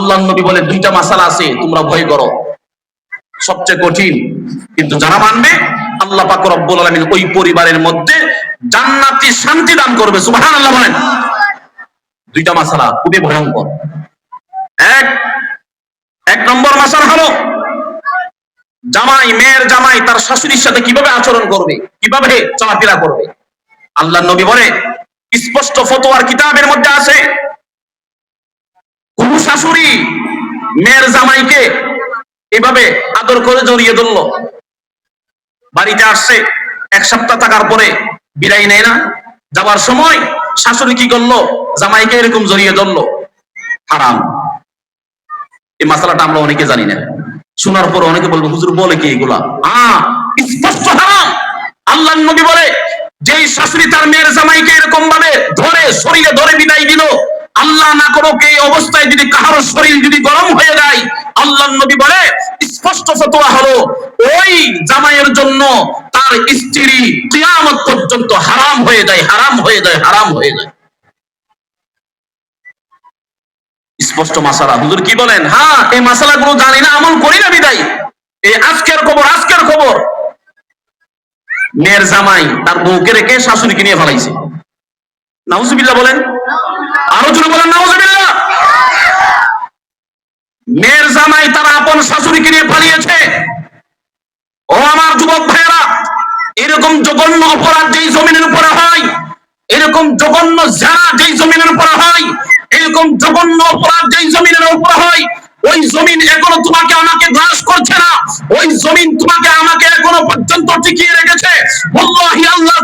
আল্লাহ নবী বলে দুইটা মাসালা আছে, তোমরা ভয় করো। সবচেয়ে কঠিন। কিন্তু যারা মানবে, আল্লাহ পাক রব্বুল আলামিন ওই পরিবারের মধ্যে জান্নাতি শান্তি দান করবে। সুবহানাল্লাহ বলেন। দুইটা মাসালা খুবই ভয়ঙ্কর। এক এক নম্বর মাসালা হলো, জামাই, মেয়ের জামাই তার শাশুড়ির সাথে কীভাবে আচরণ করবে, কীভাবে চলাফেরা করবে? আল্লাহ নবী বলে, স্পষ্ট ফতোয়ার কিতাবের মধ্যে আছে শাশুড়ি মেয়ের জামাইকে এভাবে আদর করে জড়িয়ে ধরল। বাড়িতে আসছে, এক সপ্তাহ থাকার পরে বিদায় নেয় না। যাবার সময় শাশুড়ি কি করল? জামাইকে এরকম জড়িয়ে ধরলো। হারাম। এই মাসালাটা আমরা অনেকে জানি না। শোনার পর অনেকে বলব, হুজুর বলে কি এগুলা? আহ, স্পষ্ট হারাম। আল্লাহ নবী বলে, যেই শাশুড়ি তার মেয়ের জামাইকে এরকম ভাবে ধরে, শরীরে ধরে বিদায় দিল আল্লাহ না করুক এই অবস্থায় যদি কাহার শরীর যদি গরম হয়ে যায় আল্লাহ নবী বলে, স্পষ্ট ফতোয়া হলো, ওই জামাইয়ের জন্য তার স্ত্রী কিয়ামত পর্যন্ত হারাম হয়ে যায়, হারাম হয়ে যায়, হারাম হয়ে যায়। স্পষ্ট মাসালা। হুজুর কি বলেন? হ্যাঁ এই মাসালাগুলো জানি না, আমল করি না বিদায়। এই আজকের খবর আজকের খবর। মেয়ের জামাই তার বউকে রেখে শাশুড়িকে নিয়ে ফেলাইছে নাউজুবিল্লাহ বলেন। আরও জোরে বলেন মেয়ের জামাই তারা আপন শাশুড়িকে নিয়ে পালিয়েছে। ও আমার যুবক ভাইয়েরা, এরকম জঘন্য অপরাধ যেই জমিনের উপরে হয়, এরকম জঘন্য যারা যেই জমিনের উপরে হয়, এরকম জঘন্য অপরাধ যেই জমিনের উপরে হয় ওই জমিন এখনও তোমাকে আমাকে গ্রাস করছে না। ওই জমিন তোমাকে আমাকে এখনও পর্যন্ত টিকিয়ে রেখেছে।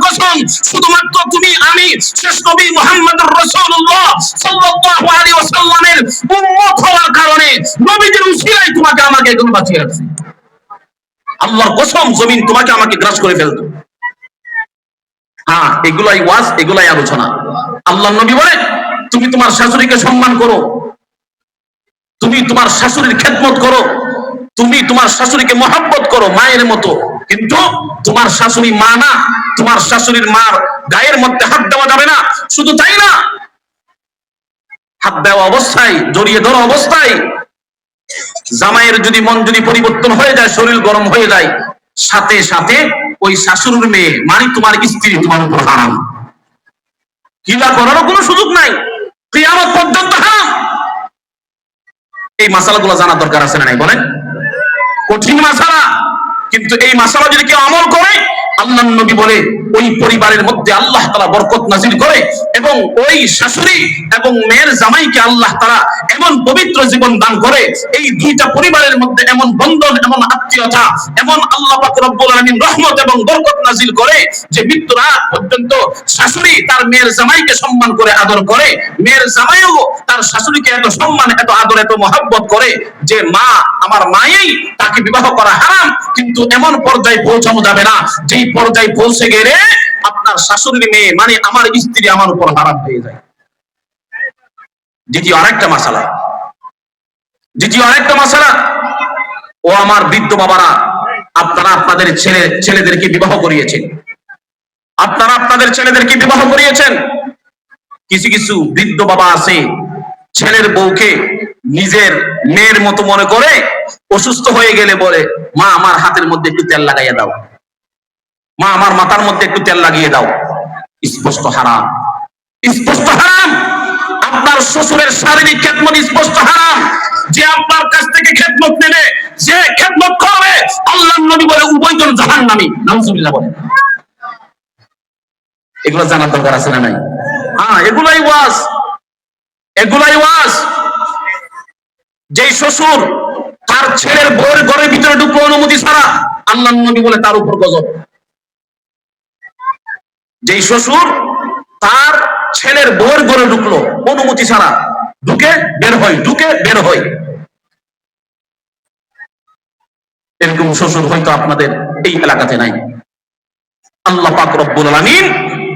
কসম, শুধুমাত্র তুমি, আমি, শেষ নবী মুহাম্মদুর রাসূলুল্লাহ সাল্লাল্লাহু আলাইহি ওয়াসাল্লামের উম্মত হওয়ার কারণে নবীদের উসিলায় তোমাকে আমাকে এখনও বাঁচিয়ে রাখছে আল্লাহর কসম, জমিন তোমাকে আমাকে গ্রাস করে ফেলতো। হ্যাঁ এগুলাই ওয়াজ, এগুলাই আলোচনা। আল্লাহ নবী বলে, তুমি তোমার শাশুড়িকে সম্মান করো। তুমি তোমার শাশুড়ির খেদমত করো। তুমি তোমার শাশুড়িকে মহাব্বত করো মায়ের মতো। কিন্তু তোমার শাশুড়ি মা না, তোমার শাশুড়ির মার গায়ের মধ্যে হাত দেওয়া যাবে না। শুধু তাই না, হাত দেওয়া অবস্থায়, জড়িয়ে ধরা অবস্থায় জামাইয়ের যদি মন যদি পরিবর্তন হয়ে যায়, শরীর গরম হয়ে যায়, সাথে সাথে ওই শাশুড়ির মেয়ে মানে তোমার স্ত্রী তোমার উপর হারাম। কিবা করারও কোনো সুযোগ নাই। কিয়ামত পর্যন্ত হারাম। এই মাসালাগুলো জানার দরকার আছে না নাই? বলেন? কঠিন মাসালা। কিন্তু এই মাসালা যদি কেউ আমল করে আল্লাহ নবী বলে ওই পরিবারের মধ্যে আল্লাহ তারা বরকত নাজিল করে এবং ওই শাশুড়ি এবং মেয়ের জামাইকে আল্লাহ তারা এমন পবিত্র জীবন দান করে, এই দুইটা পরিবারের মধ্যে এমন বন্ধন, এমন আত্মীয়তা, এমন আল্লাহ রহমত এবং বরকত নাজিল করে যে মৃত্যুর আগ পর্যন্ত শাশুড়ি তার মেয়ের জামাইকে সম্মান করে আদর করে, মেয়ের জামাইও তার শাশুড়িকে এত সম্মান, এত আদর, এত মহাব্বত করে যে মা, আমার মায়েই তাকে বিবাহ করা হারাম, কিন্তু এমন পর্যায়ে পৌঁছানো যাবে না। যেই পর্যায়ে পৌঁছে গেলে আপনার শাশুড়ির মেয়ে মানে আমার স্ত্রী আমার উপর হারাম হয়ে যায়। দ্বিতীয় আরেকটা মাসালা। দ্বিতীয় আরেকটা মাসালা। ও আমার বৃদ্ধ বাবারা, আপনারা আপনাদের ছেলে, ছেলেদেরকে বিবাহ করিয়েছেন। আপনারা আপনাদের ছেলেদেরকে বিবাহ করিয়েছেন। কিছু কিছু বৃদ্ধ বাবা আছে, ছেলের বউকে নিজের মেয়ের মতো মনে করে অসুস্থ হয়ে গেলে বলে, মা, আমার হাতের মধ্যে একটু তেল লাগাইয়া দাও। মা, আমার মাথার মধ্যে একটু তেল লাগিয়ে দাও। স্পষ্ট হারাম। স্পষ্ট হারাম! আপনার শ্বশুরের শারীরিক খেদমত স্পষ্ট হারাম। যে আপনার কাছ থেকে খেদমত নেবে, যে খেদমত করবে আল্লাহ নবী বলে উভয়জন জাহান নামি নাউজুবিল্লাহ বলে। এগুলো জানার দরকার আছে না নাই? হ্যাঁ এগুলাই ওয়াজ। এগুলাই ওয়াজ। যেই শ্বশুর তার ছেলের বউয়ের ঘরের ভিতরে ঢুকলো অনুমতি ছাড়া আল্লাহ নবী বলে তার উপর গজব। যেই শ্বশুর তার ছেলের বউয়ের ঘরে ঢুকলো, অনুমতি ছাড়া। ঢুকে বের হয় ঢুকে বের হয় এরকম শ্বশুর হয়তো আপনাদের এই এলাকাতে নাই। আল্লাহ পাক রব্বুল আলামিন,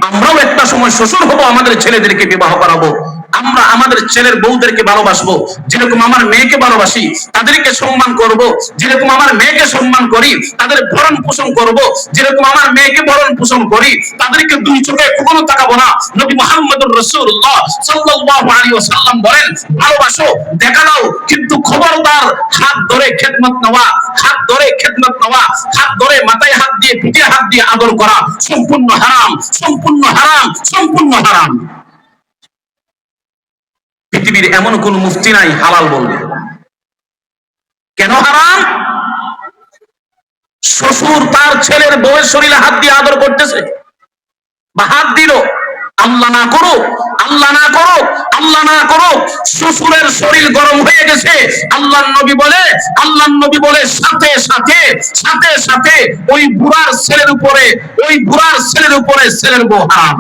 আমরাও একটা সময় শ্বশুর হব, আমাদের ছেলেদেরকে বিবাহ করাবো। আমরা আমাদের ছেলের বউদেরকে ভালোবাসবো, যেরকম আমার মেয়েকে ভালোবাসি, তাদেরকে সম্মান করব, যেরকম আমার মেয়েকে সম্মান করি, তাদের ভরণ পোষণ করব, যেরকম আমার মেয়েকে ভরণ পোষণ করি, তাদেরকে দুই চোখে কখনো তাকাবো না। নবী মুহাম্মদুর রাসূলুল্লাহ সাল্লাল্লাহু আলাইহি ওয়াসাল্লাম বলেন, ভালোবাসো, দেখা দাও কিন্তু খবরদার হাত ধরে খেদমত নেওয়া, হাত ধরে খেদমত নেওয়া, হাত ধরে মাথায় হাত দিয়ে, পিঠে হাত দিয়ে আদর করা, সম্পূর্ণ হারাম সম্পূর্ণ হারাম সম্পূর্ণ হারাম। পৃথিবীর এমন কোন মুফতি নাই, হালাল বলবে। কেন হারাম? শ্বশুর তার ছেলের বউয়ের শরীরে হাত দিয়ে আদর করতেছে। বা হাত দিল, আল্লাহ না করো আল্লাহ না করো আল্লাহ না করো শ্বশুরের শরীর গরম হয়ে গেছে। আল্লাহ নবী বলে আল্লাহ নবী বলে, সাথে সাথে সাথে সাথে ওই বুড়ার ছেলের উপরে, ওই বুড়ার ছেলের উপরে ছেলের বউ হারাম।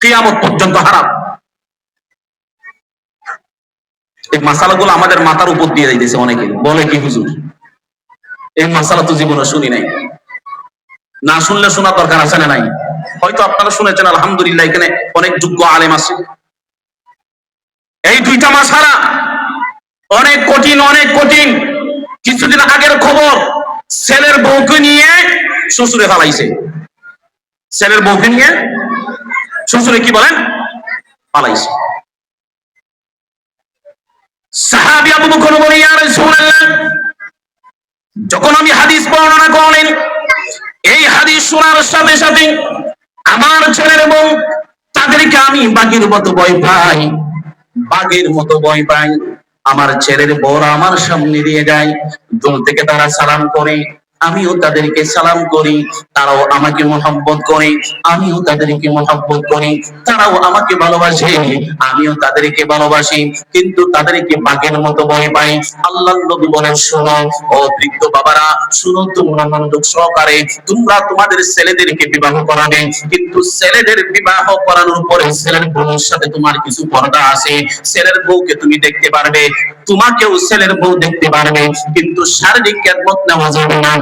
কিয়ামত পর্যন্ত হারাম। এই মাসালাগুলো আমাদের মাথার উপর দিয়ে যাইতেছে অনেকে। বলে কি হুজুর? এই মাসালা তো জীবনে শুনি নাই। না শুনলে শোনার দরকার আছে না নাই? হয়তো আপনারা শুনেছেন, আলহামদুলিল্লাহ, এখানে অনেক যোগ্য আলেম আছে। এই দুইটা মাসালা অনেক কঠিন অনেক কঠিন। কিছুদিন আগের খবর, ছেলের বউকে নিয়ে শ্বশুরে ফালাইছে। ছেলের বউকে নিয়ে শ্বশুরে কি বলেন? পালাইছে সাহাবি আবু বকর বলে, ইয়া রাসূলুল্লাহ, যখন আমি হাদিস বর্ণনা করলেন, এই হাদিস শোনার সাথে সাথে আমার ছেলের বউ, তাদেরকে আমি বাঘের মতো ভয় পাই, বাঘের মতো ভয় পাই। আমার ছেলের বড় আমার সামনে দিয়ে যায় দূর থেকে তারা সালাম করে আমিও তাদেরকে সালাম করি, তারাও আমাকে মোহাব্বত করে, আমিও তাদেরকে মোহাব্বত করি, তারাও আমাকে ভালোবাসে, আমিও তাদেরকে ভালোবাসি, কিন্তু তাদেরকে বাঘের মতো ভয় পাই। আল্লাহ নবী বলেন, শোনো, ও বৃদ্ধ বাবারা, শুনো তোমরা মনোযোগ সহকারে, তোমরা তোমাদের ছেলেদেরকে বিবাহ করাবে, কিন্তু ছেলেদের বিবাহ করানোর পরে ছেলের বউর সাথে তোমার কিছু পর্দা আছে, ছেলের বউকে তুমি দেখতে পারবে তোমাকেও ছেলের বউ দেখতে পারবে, কিন্তু শারীরিক খেদমত নেওয়া যাবে না।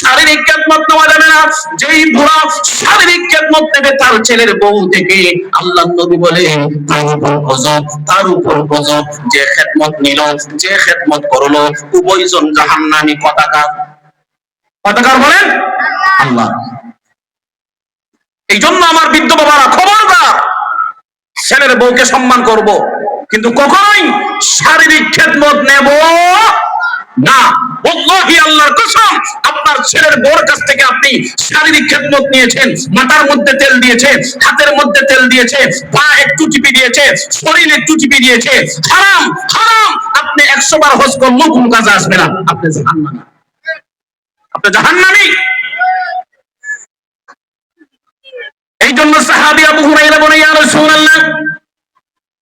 শারীরিক খেদমত নেওয়া যাবে না। যেই বুড়া শারীরিক খেদমত নেবে, তার ছেলের বউ থেকে আল্লাহ নবী বলে তার উপর গজব, তার উপর গজব, যে খেদমত নিল, যে খেদমত করল, উভয়জন জাহান্নামী কথাকার কথাকার বলেন আল্লাহ। এই জন্য আমার বৃদ্ধ বাবারা, খবরদার, ছেলের বউকে সম্মান করব। কিন্তু কখনোই শারীরিক খেদমত নেব না। আল্লাহর কসম, আপনার ছেলের কাছ থেকে আপনি শারীরিক খেদমত নিয়েছেন, মাথার মধ্যে তেল হাতের মধ্যে তেল পা হারাম হারাম, আপনি একশো বার হজ করলেও কোন আসবে না। আপনি জাহান্নামী। আপনি জাহান্নামী। এই জন্য আবু হুরাইরা বলে ইয়া রাসূলুল্লাহ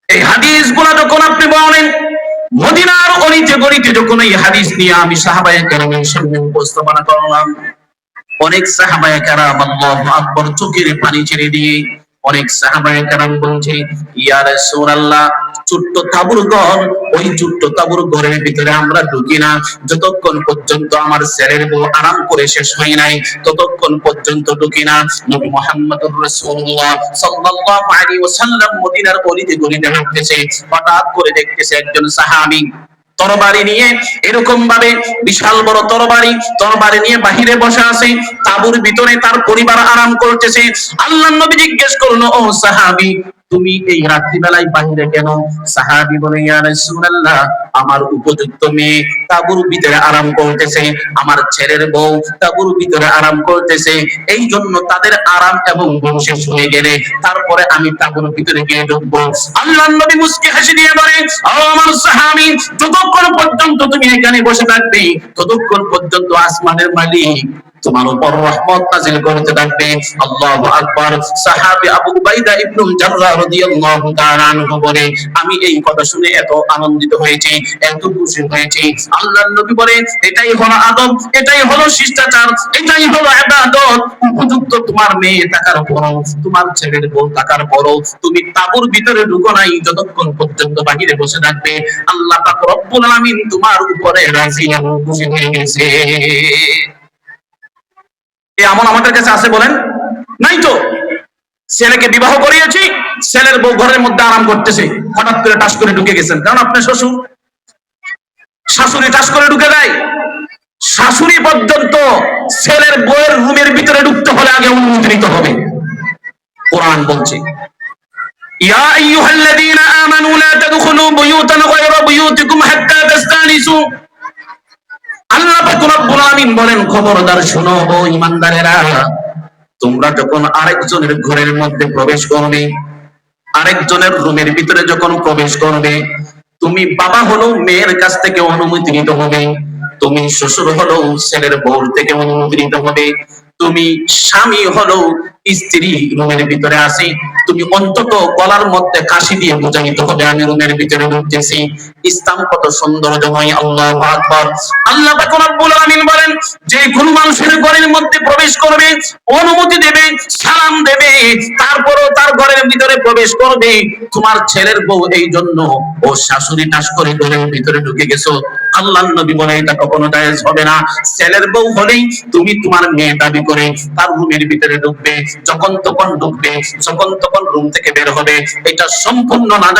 এই হাদিসগুলা যখন আপনি বলেন, মদিনার অলিতে গলিতে যখন এই হাদিস নিয়ে আমি সাহাবায় কেরামের সামনে উপস্থাপনা করলাম, অনেক সাহাবায়ে কেরাম আল্লাহু আকবার চোখের পানি ছেড়ে দিয়ে অনেক সাহাবায় কেরাম বলছে, ইয়া রাসূলুল্লাহ ছোট্ট তাবুর ঘর, ওই ছোট্ট তাবুর ঘরের ভিতরে আমরা ঢুকি না। যতক্ষণ পর্যন্ত আমার ছেলের বউ আরাম করে শেষ হয় নাই, ততক্ষণ পর্যন্ত ঢুকি না। নবী মুহাম্মদুর রাসূলুল্লাহ সাল্লাল্লাহু আলাইহি ওয়াসাল্লাম মদিনার গলিতে হঠাৎ করে দেখতেছে একজন সাহাবী। তরবারি নিয়ে এরকম ভাবে বিশাল বড় তরবারি তরবারি নিয়ে বাহিরে বসে আছে তাবুর ভিতরে তার পরিবার আরাম করতেছে। আল্লাহ নবী জিজ্ঞেস করল, ও সাহাবী তুমি এই রাত্রিবেলায় বাহিরে কেন? সাহাবি বলে, ইয়া আমার উপযুক্ত মেয়ে তাবুর ভিতরে আরাম করতেছে, আমার ছেলের বউ তাবুর ভিতরে আরাম করতেছে এই জন্য তাদের আরাম এবং ঘুম শেষ হয়ে গেলে তারপরে আমি তাবুর ভিতরে গিয়ে ঢুকবো। আল্লাহ নবী মুস্কি হাসি দিয়ে বলে, ও আমার সাহাবী, যতক্ষণ পর্যন্ত তুমি এখানে বসে থাকবে, ততক্ষণ পর্যন্ত আসমানের মালিক তোমার উপর রহমত নাজিল করতে থাকবে। আল্লাহু আকবার। সাহাবী আবু উবাইদা ইবনে জাররাহ রাদিয়াল্লাহু তাআলা আনহু বলে, আমি এই কথা শুনে এত আনন্দিত হয়েছি, এত খুশি হয়েছি। আল্লাহর নবী বলে, এটাই হলো আদব, এটাই হলো শিষ্টাচার, এটাই হলো ইবাদত উপযুক্ত তোমার মেয়ে থাকার পরও, তোমার ছেলের বউ থাকার পরও, তুমি তাবুর ভিতরে ঢুকো নাই, যতক্ষণ পর্যন্ত বাহিরে বসে থাকবে। আল্লাহ পাক রব্বুল আলামিন তোমার উপরে রাজি এবং খুশি হয়ে গেছে। এই আমল আমাদের কাছে আছে বলেন? নাই তো? ছেলেকে বিবাহ করিয়েছি, ছেলের বউ ঘরের মধ্যে আরাম করতেছে। হঠাৎ করে টাস করে ঢুকে গেছেন। কারণ আপনার শ্বশুর শাশুড়ি টাস করে ঢুকে দেয়। শাশুড়ি পর্যন্ত ছেলের বউয়ের রুমের ভিতরে ঢুকতে হলে আগে অনুমতি নিতে হবে। কোরআন বলছে, ইয়া আইয়ুহাল্লাযীনা আমানু লা তাদখুলু বুয়ুতান গায়রা বুয়ুতিকুম হাত্তা তাস্তানিসু। বলেন, খবরদার শোনো ও ইমানদারেরা তোমরা যখন আরেকজনের ঘরের মধ্যে প্রবেশ করবে, আরেকজনের রুমের ভিতরে যখন প্রবেশ করবে, তুমি বাবা হলো মেয়ের কাছ থেকে অনুমতি নিতে হবে, তুমি শ্বশুর হলো ছেলের বউর থেকে অনুমতি নিতে হবে, তুমি স্বামী হলো স্ত্রী রুমের ভিতরে আসি, তুমি অন্তত গলার মধ্যে কাশি দিয়ে বোঝা হবে, আমি রুমের ভিতরে ঢুকতেছি। ইসলাম কত সৌন্দর্যময় আল্লাহ আকবার। আল্লাহ রব্বুল আলামিন বলেন, যে কোন মানুষের ঘরের মধ্যে প্রবেশ করবে, অনুমতি দেবে, সালাম দেবে, তারপরও তার ঘরের ভিতরে প্রবেশ করবে। তোমার ছেলের বউ এই জন্য ও শাশুড়ি টাস করে ঘরের ভিতরে ঢুকে গেছো। আল্লাহ নবী বলে এটা কখনো জায়েজ হবে না। ছেলের বউ হলেই তুমি তোমার মেয়ে দাবি করে তার রুমের ভিতরে ঢুকবে। যখন তখন ঢুকবে যখন তখন রুম থেকে বের হবে, এটা সম্পূর্ণ না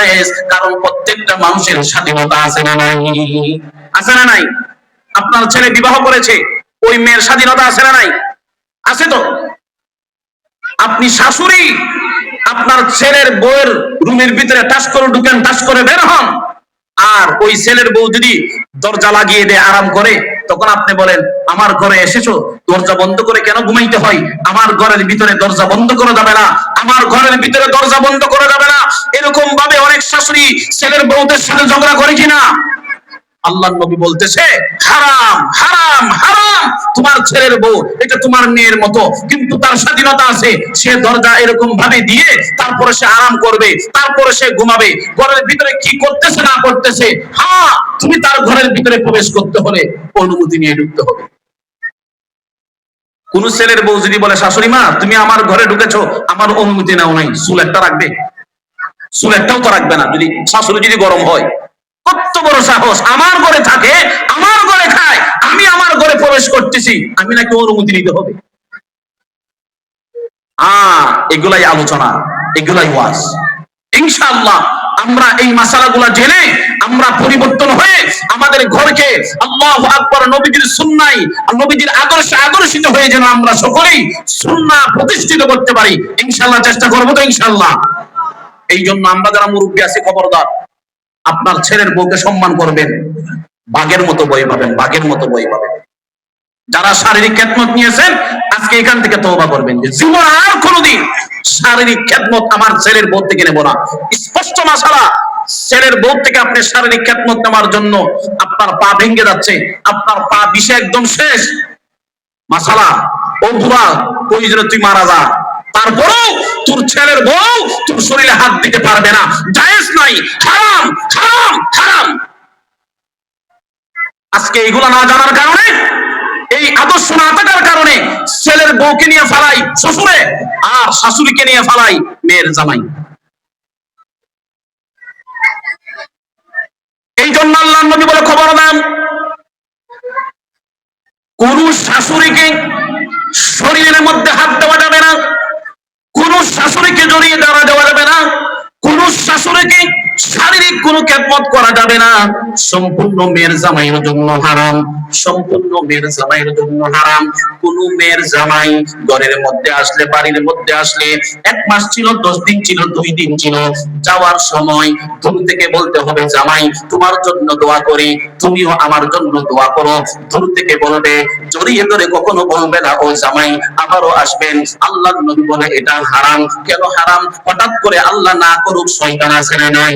কারণ প্রত্যেকটা মানুষের স্বাধীনতা আছে না নাই? আছে না নাই? আপনার ছেলে বিবাহ করেছে, ওই মেয়ের স্বাধীনতা আছে না নাই? আছে তো? আপনি শাশুড়ি, আপনার ছেলের বউয়ের রুমের ভিতরে টাচ করে ঢুকেন, টাস করে বের হন। আর ওই ছেলের বউ যদি দরজা লাগিয়ে দেয়, আরাম করে, তখন আপনি বলেন, আমার ঘরে এসেছ? দরজা বন্ধ করে কেন ঘুমাইতে হয়? আমার ঘরের ভিতরে দরজা বন্ধ করা যাবে না। আমার ঘরের ভিতরে দরজা বন্ধ করা যাবে না। এরকম ভাবে অনেক শাশুড়ি ছেলের বউদের সাথে ঝগড়া করে কিনা? আল্লাহ নবী বলতেছে, হারাম হারাম হারাম। তোমার ছেলের বউ, এটা তোমার মেয়ের মতো। কিন্তু তার স্বাধীনতা আছে। সে দরজা এরকম ভাবে দিয়ে তারপরে সে আরাম করবে, তারপরে সে ঘুমাবে। ঘরের ভিতরে কি করতেছে, না করতেছে হ্যাঁ তুমি তার ঘরের ভিতরে প্রবেশ করতে হলে অনুমতি নিয়ে ঢুকতে হবে। কোন ছেলের বউ যদি বলে, শাশুড়ি মা, তুমি আমার ঘরে ঢুকেছো, আমার অনুমতি নাও নাই চুল একটা রাখবে। চুল একটাও তো রাখবে না। যদি শাশুড়ি যদি গরম হয়, কত বড় সাহস, আমার ঘরে থাকে, আমার ঘরে খায় আমি আমার ঘরে প্রবেশ করতেছি, আমি নাকি অনুমতি নিতে হবে। আহ, এগুলাই আলোচনা, এগুলাই ওয়াজ। ইনশাআল্লাহ, আমরা এই মাসালাগুলা জেনে আমরা পরিবর্তন হয়ে আমাদের ঘরকে আল্লাহ আকবর নবীজির সুন্নাই নবীজির আদর্শে আদর্শিত হয়ে যেন আমরা সকলেই সুন্না প্রতিষ্ঠিত করতে পারি। ইনশাআল্লাহ চেষ্টা করব তো ইনশাআল্লাহ। এই জন্য আমরা যারা মুরব্বী আছি, খবরদার, আপনার ছেলের বউকে সম্মান করবেন। বাঘের মতো বই পাবেন, বাঘের মতো বই পাবেন। যারা শারীরিক খেদমত নিয়েছেন, আজকে এখান থেকে তওবা করবেন যে, জীবন আর কোনোদিন শারীরিক খেদমত আমার ছেলের বউ থেকে নেব না। স্পষ্ট মাসালা, ছেলের বউ থেকে আপনি শারীরিক খেদমত নেওয়ার জন্য আপনার পা ভেঙে যাচ্ছে, আপনার পা বিষে একদম শেষ। মাসালা ও বুড়া প্রয়োজনে তুই মারা যা। তারপরেও তোর ছেলের বউ তোর শরীরে হাত দিতে পারবে না। জায়েজ নাই। হারাম হারাম হারাম। আজকে এইগুলো না জানার কারণে, এই আদর্শ না থাকার কারণে ছেলের বউকে নিয়ে ফালাই শ্বশুরে, আর শাশুড়িকে নিয়ে ফালাই মেয়ের জামাই। এই জন্য আল্লাহ নবী বলে খবর দেন, কোন শাশুড়িকে শরীরের মধ্যে হাত দেওয়া যাবে না, কোন শাশুড়িকে জড়িয়ে দেওয়া দেওয়া যাবে না, কোন শাশুড়িকে শারীরিক কোন খেদমত করা যাবে না। সম্পূর্ণ মেয়ের জামাইয়ের জন্য হারাম, সম্পূর্ণ মেয়ের জামাইয়ের জন্য হারাম। কোন মেয়ের জামাই ঘরের মধ্যে আসলে, বাড়ির মধ্যে আসলে, এক মাস ছিল, দশ দিন ছিল, দুই দিন ছিল। যাওয়ার সময় তুমি থেকে বলতে হবে, জামাই, তোমার জন্য দোয়া করি, তুমিও আমার জন্য দোয়া করো। দূর থেকে বলবে, জড়িয়ে ধরে কখনো বলবে না, ও জামাই, আবারও আসবেন। আল্লাহ নবী বলে, এটা হারাম। কেন হারাম? হঠাৎ করে আল্লাহ না করুক, শয়তান আছে না নাই?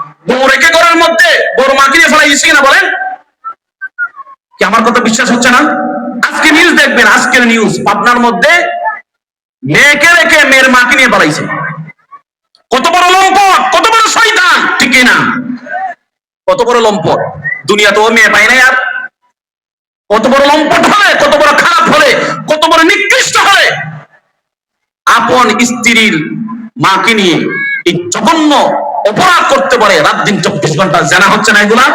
বউ রেখে ঘরের মধ্যে বউর মাকে নিয়ে ফালাইতেছে কিনা বলেন? কি আমার কথা বিশ্বাস হচ্ছে না? আজকে নিউজ দেখবেন, আজকের নিউজ পাবনার মধ্যে মেয়েকে রেখে মেয়ের মাকে নিয়ে পালাইছে। কত বড় লম্পট, কত বড় শয়তান, ঠিক না কত বড় লম্পট দুনিয়া তো মেয়ে পায় না আর। কত বড় লম্পট হলে, কত বড় খারাপ হলে, কত বড় নিকৃষ্ট হলে। আপন স্ত্রীর মাকে নিয়ে এই জঘন্য অপরাধ করতে পারে। রাত দিন চব্বিশ ঘণ্টা জানা হচ্ছে না এগুলা।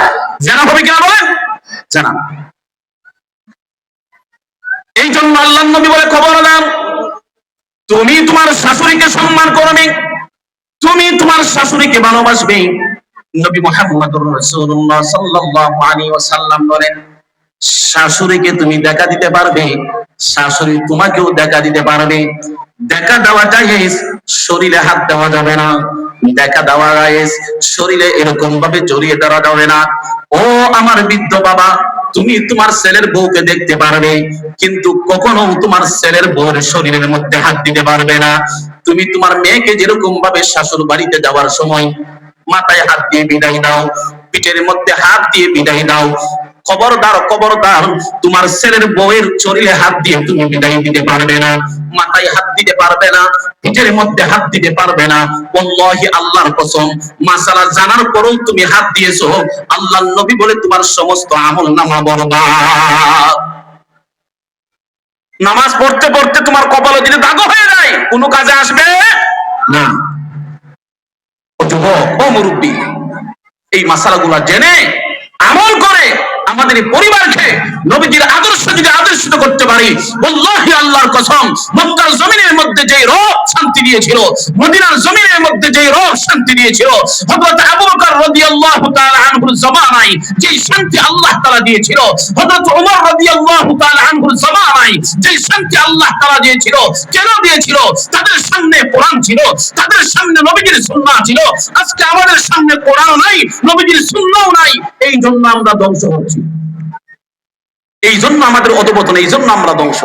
জানা হবে কিনা বলেন? জানা। এই জন্য আল্লাহ নবী বলে খবর দাও তুমি তোমার শাশুড়িকে সম্মান করবে তুমি তোমার শাশুড়িকে ভালোবাসবে। নবী মোহাম্মদ রাসূলুল্লাহ সাল্লাল্লাহু আলাইহি ওয়াসাল্লাম বলেন, শাশুড়িকে তুমি দেখা দিতে পারবে, শাশুড়ি তোমাকেও দেখা দিতে পারবে। দেখা দেওয়া জায়েজ শরীরে হাত দেওয়া যাবে না, দেখা দেওয়া জায়েজ শরীরে এরকম ভাবে জড়িয়ে ধরা যাবে না। ও আমার বৃদ্ধ বাবা, তুমি তোমার ছেলের বউকে দেখতে পারবে, কিন্তু কখনো তোমার ছেলের বউর শরীরের মধ্যে হাত দিতে পারবে না। তুমি তোমার মেয়েকে যেরকম ভাবে শাশুর বাড়িতে যাওয়ার সময় মাথায় হাত দিয়ে বিদায় দাও, পিঠের মধ্যে হাত দিয়ে বিদায় দাও খবরদার খবরদার, তোমার ছেলের বউয়ের শরীরে হাত দিয়ে তুমি বিদায় দিতে পারবে না, মাথায় হাত দিতে পারবে না, পিঠের মধ্যে হাত দিতে পারবে না। ওয়াল্লাহি আল্লাহর কসম, মাসালা জানার পরেও তুমি হাত দিয়েছ। আল্লাহর নবী বলে তোমার সমস্ত আমল নামা বরবাদ নামাজ পড়তে পড়তে তোমার কপালে যদি দাগ হয়ে যায়, কোনো কাজে আসবে? না। যুবক, ও মুরব্বী, এই মাসালাগুলা জেনে আমল করে আমাদের পরিবারকে নবীজির আদর্শ যদি আদর্শিত করতে পারি বল্লাহি আল্লাহর কসম, মক্কার জমিনের মধ্যে যে রব শান্তি দিয়েছিল, মদিনার জমিনের মধ্যে যে রব শান্তি দিয়েছিল, হযরত আবু বকর রাদিয়াল্লাহু তাআলা আনহুর জামানায় যে শান্তি আল্লাহ তাআলা দিয়েছিল, হযরত ওমর রাদিয়াল্লাহু তাআলা আনহুর জামানায় যে শান্তি আল্লাহ তাআলা দিয়েছিল, কেন দিয়েছিল? তাদের সামনে কোরআন ছিল, তাদের সামনে নবীজির সুন্নাহ ছিল। আজকে আমাদের সামনে কোরআন নাই, নবীজির সুন্নাহও নাই এই জন্য আমরা ধ্বংস হচ্ছি। এই জন্য আমাদের অধপতন এই জন্য আমরা ধ্বংস।